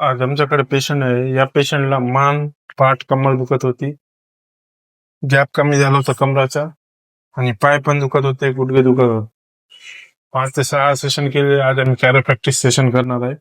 आज आमच्याकडे पेशंट आहे. या पेशंटला मान पाठ कमर दुखत होती. गॅप कमी झाला होता कमराचा आणि पाय पण दुखत होते गुडघे दुखत होते पाच ते सहा सेशन केले. आज आम्ही कॅरो प्रॅक्टिस सेशन करणार आहे.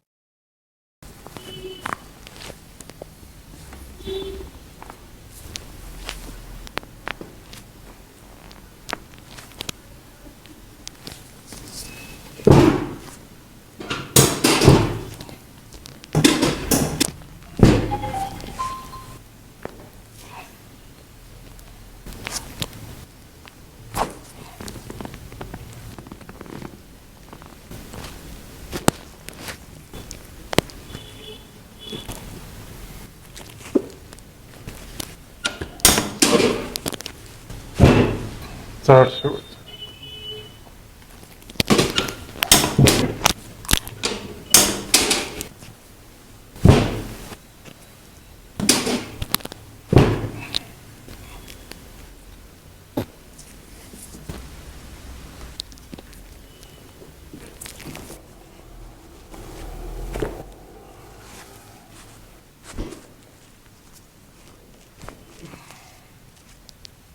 daar zo.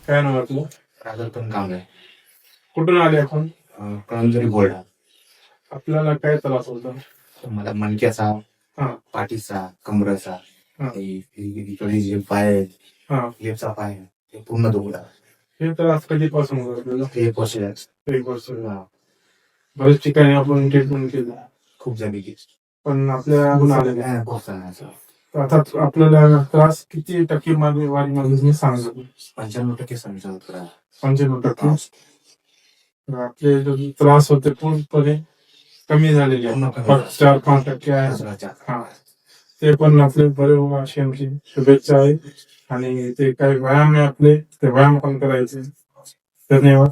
Feyenoordlu. Eh, Rajan पण काम आहे. कुठून आले आपण? अं, कळमजुरी आपल्याला काय त्रास होता? मला मणक्याचा हा. पाठीचा कमरेचा हा. हे- हे- इकडे जे पाय आहे, हा. लेफ्टचा पाय आहे, ते पूर्ण दुखला हे त्रास कधीपासून होता आपल्याला? ते एक वर्ष झालं. एक वर्ष. बरेच ठिकाणी आपण ट्रीटमेंट केलं. खूप की पण आपल्या आलेलं. आहे. हा, खूप आता आपल्याला त्रास किती टक्के मागे वाढ मागे तुम्ही सांगा. पंच्याण्णव टक्के होता पंच्याण्णव टक्के. आपले जो त्रास होते पूर्णपणे कमी झालेले चार पाच टक्के आहे. हा. ते पण आपले बरे हो अशी आमची शुभेच्छा आहे. आणि ते काही व्यायाम आहे आपले ते व्यायाम पण करायचे. धन्यवाद.